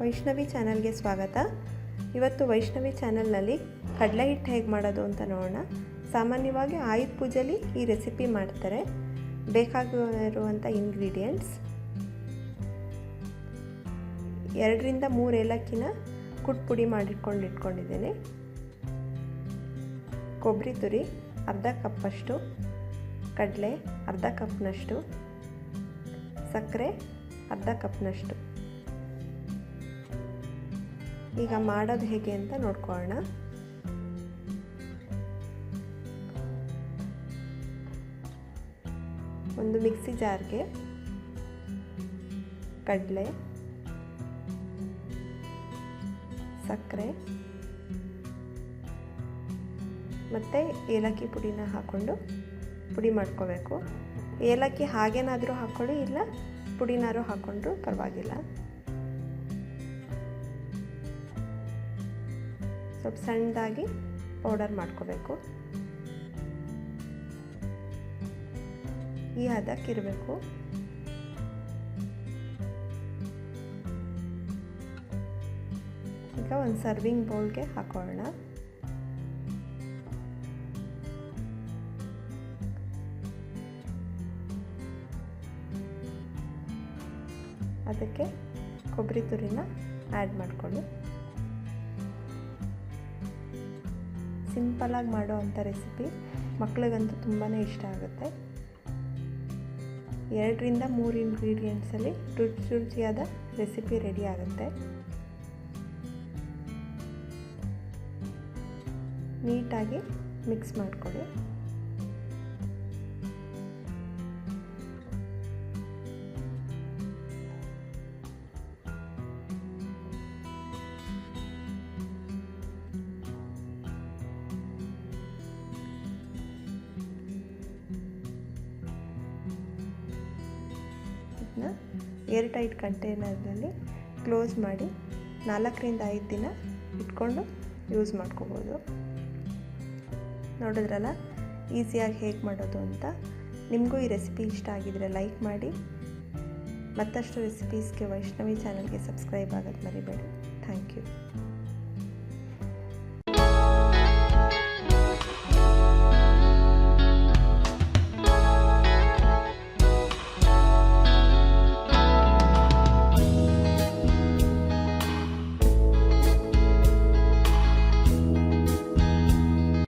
ವೈಷ್ಣವಿ ಚಾನಲ್ಗೆ ಸ್ವಾಗತ. ಇವತ್ತು ವೈಷ್ಣವಿ ಚಾನಲ್ನಲ್ಲಿ ಕಡಲೆ ಹಿಟ್ಟು ಹೇಗೆ ಮಾಡೋದು ಅಂತ ನೋಡೋಣ. ಸಾಮಾನ್ಯವಾಗಿ ಆಯುಧ ಪೂಜೆಲಿ ಈ ರೆಸಿಪಿ ಮಾಡ್ತಾರೆ. ಬೇಕಾಗಿರುವಂಥ ಇಂಗ್ರೀಡಿಯೆಂಟ್ಸ್. ಎರಡರಿಂದ ಮೂರು ಏಲಕ್ಕಿನ ಕುಟ್ ಪುಡಿ ಮಾಡಿಟ್ಕೊಂಡು ಇಟ್ಕೊಂಡಿದ್ದೀನಿ. ಕೊಬ್ಬರಿ ತುರಿ, ಅರ್ಧ ಕಪ್ಪಷ್ಟು. ಕಡಲೆ, ಅರ್ಧ ಕಪ್ನಷ್ಟು. ಸಕ್ಕರೆ, ಅರ್ಧ ಕಪ್ನಷ್ಟು. ಈಗ ಮಾಡೋದು ಹೇಗೆ ಅಂತ ನೋಡ್ಕೊಳ್ಳೋಣ. ಒಂದು ಮಿಕ್ಸಿ ಜಾರ್ಗೆ ಕಡಲೆ, ಸಕ್ಕರೆ, ಮತ್ತು ಏಲಕ್ಕಿ ಪುಡಿನ ಹಾಕ್ಕೊಂಡು ಪುಡಿ ಮಾಡ್ಕೋಬೇಕು. ಏಲಕ್ಕಿ ಹಾಗೇನಾದರೂ ಹಾಕ್ಕೊಳ್ಳಿ ಇಲ್ಲ ಪುಡಿನಾರು ಹಾಕ್ಕೊಂಡ್ರೂ ಪರವಾಗಿಲ್ಲ. ಸ್ವಲ್ಪ ಸಣ್ಣದಾಗಿ ಪೌಡರ್ ಮಾಡ್ಕೋಬೇಕು. ಈ ಹದಕ್ಕಿರಬೇಕು ಈಗ ಒಂದು ಸರ್ವಿಂಗ್ ಬೌಲ್ಗೆ ಹಾಕೊಳ್ಳೋಣ ಅದಕ್ಕೆ ಕೊಬ್ಬರಿ ತುರಿನ ಆ್ಯಡ್ ಮಾಡಿಕೊಳ್ಳಿ. ಸಿಂಪಲಾಗಿ ಮಾಡೋ ಅಂಥ ರೆಸಿಪಿ ಮಕ್ಳಿಗಂತೂ ತುಂಬಾ ಇಷ್ಟ ಆಗುತ್ತೆ. ಎರಡರಿಂದ ಮೂರು ಇಂಗ್ರೀಡಿಯೆಂಟ್ಸಲ್ಲಿ ರುಚಿ ರುಚಿಯಾದ ರೆಸಿಪಿ ರೆಡಿ ಆಗುತ್ತೆ. ನೀಟಾಗಿ ಮಿಕ್ಸ್ ಮಾಡಿಕೊಳ್ಳಿ. ಇದನ್ನ ಏರ್ ಟೈಟ್ ಕಂಟೈನರ್ನಲ್ಲಿ ಕ್ಲೋಸ್ ಮಾಡಿ ನಾಲ್ಕರಿಂದ ಐದು ದಿನ ಇಟ್ಕೊಂಡು ಯೂಸ್ ಮಾಡ್ಕೋಬೋದು. ನೋಡಿದ್ರಲ್ಲ? ಈಸಿಯಾಗಿ ಹೇಗೆ ಮಾಡೋದು ಅಂತ? ನಿಮಗೂ ಈ ರೆಸಿಪಿ ಇಷ್ಟ ಆಗಿದರೆ ಲೈಕ್ ಮಾಡಿ. ಮತ್ತಷ್ಟು ರೆಸಿಪೀಸ್ಗೆ ವೈಷ್ಣವಿ ಚಾನಲ್ಗೆ ಸಬ್ಸ್ಕ್ರೈಬ್ ಆಗೋದು ಮರಿಬೇಡಿ. Thank you.